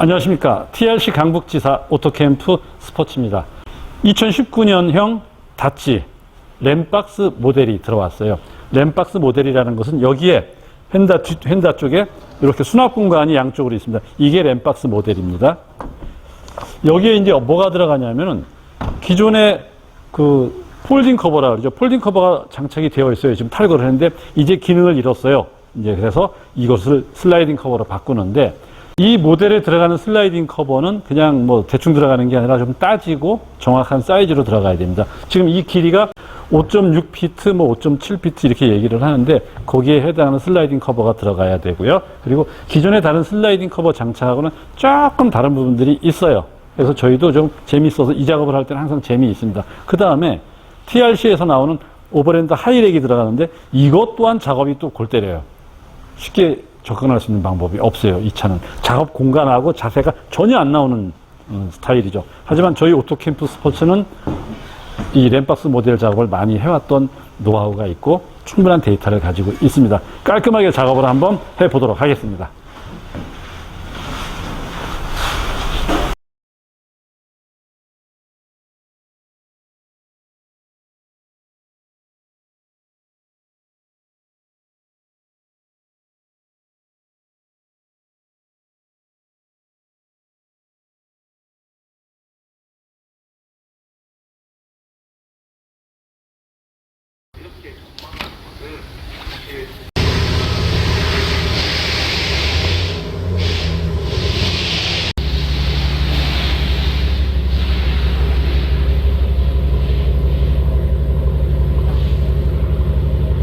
안녕하십니까. TRC 강북지사 오토캠프 스포츠입니다. 2019년형 다치 램박스 모델이 들어왔어요. 램박스 모델이라는 것은 여기에 휀다, 뒤- 휀다 쪽에 이렇게 수납 공간이 양쪽으로 있습니다. 이게 램박스 모델입니다. 여기에 이제 뭐가 들어가냐면은 기존의 그 폴딩 커버라 그러죠. 폴딩 커버가 장착이 되어 있어요. 지금 탈거를 했는데 이제 기능을 잃었어요. 이제 그래서 이것을 슬라이딩 커버로 바꾸는데 이 모델에 들어가는 슬라이딩 커버는 그냥 뭐 대충 들어가는 게 아니라 좀 따지고 정확한 사이즈로 들어가야 됩니다. 지금 이 길이가 5.6피트, 뭐 5.7피트 이렇게 얘기를 하는데 거기에 해당하는 슬라이딩 커버가 들어가야 되고요. 그리고 기존의 다른 슬라이딩 커버 장착하고는 조금 다른 부분들이 있어요. 그래서 저희도 좀 재미있어서 이 작업을 할 때는 항상 재미있습니다. 그 다음에 TRC에서 나오는 오버랜드 하이렉이 들어가는데 이것 또한 작업이 또 골 때려요. 쉽게 접근할 수 있는 방법이 없어요. 이 차는 작업 공간하고 자세가 전혀 안 나오는 음, 스타일이죠. 하지만 저희 오토캠프 스포츠는 이 램박스 모델 작업을 많이 해왔던 노하우가 있고 충분한 데이터를 가지고 있습니다. 깔끔하게 작업을 한번 해보도록 하겠습니다. appreciate it.